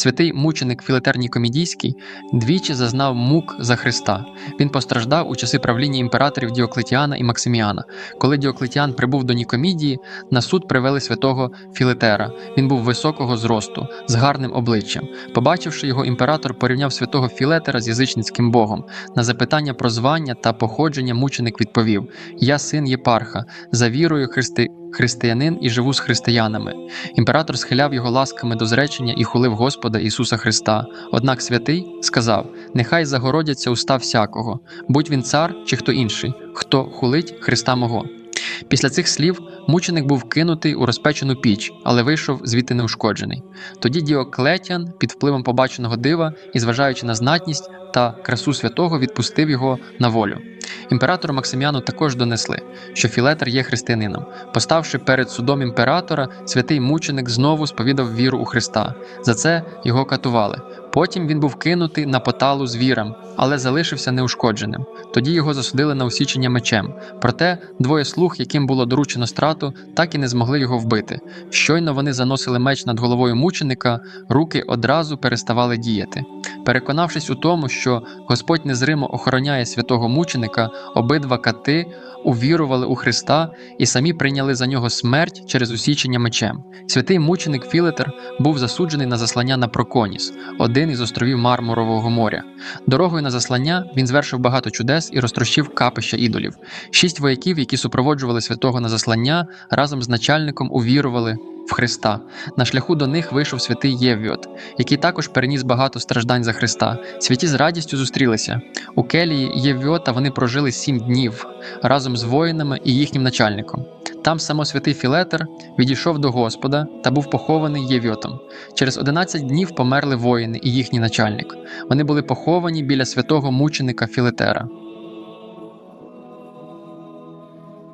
Святий мученик Філетер Нікомідійський двічі зазнав мук за Христа. Він постраждав у часи правління імператорів Діоклетіана і Максиміана. Коли Діоклетіан прибув до Нікомідії, на суд привели святого Філетера. Він був високого зросту, з гарним обличчям. Побачивши його, імператор порівняв святого Філетера з язичницьким богом. На запитання про звання та походження мученик відповів: Я син Єпарха, за вірою христи... християнин і живу з християнами. Імператор схиляв його ласками до зречення і хулив Господа Ісуса Христа. Однак святий сказав: Нехай загородяться уста всякого, будь він цар чи хто інший, хто хулить Христа мого. Після цих слів мученик був кинутий у розпечену піч, але вийшов звідти неушкоджений. Тоді Діоклетян, під впливом побаченого дива і зважаючи на знатність та красу святого, відпустив його на волю. Імператору Максиміану також донесли, що Філетер є християнином. Поставши перед судом імператора, святий мученик знову сповідав віру у Христа. За це його катували. Потім він був кинутий на поталу звірам, але залишився неушкодженим. Тоді його засудили на усічення мечем. Проте двоє слуг, яким було доручено страту, так і не змогли його вбити. Щойно вони заносили меч над головою мученика, руки одразу переставали діяти. Переконавшись у тому, що Господь незримо охороняє святого мученика, обидва кати увірували у Христа і самі прийняли за нього смерть через усічення мечем. Святий мученик Філетер був засуджений на заслання на Проконіс, один із островів Мармурового моря. Дорогою на заслання він звершив багато чудес і розтрощив капища ідолів. Шість вояків, які супроводжували святого на заслання, разом з начальником увірували в Христа. На шляху до них вийшов святий Євіот, який також переніс багато страждань за Христа. Святі з радістю зустрілися. У келії Євіота вони прожили сім днів разом з воїнами і їхнім начальником. Там самосвятий Філетер відійшов до Господа та був похований Євьотом. Через 11 днів померли воїни і їхній начальник. Вони були поховані біля святого мученика Філетера.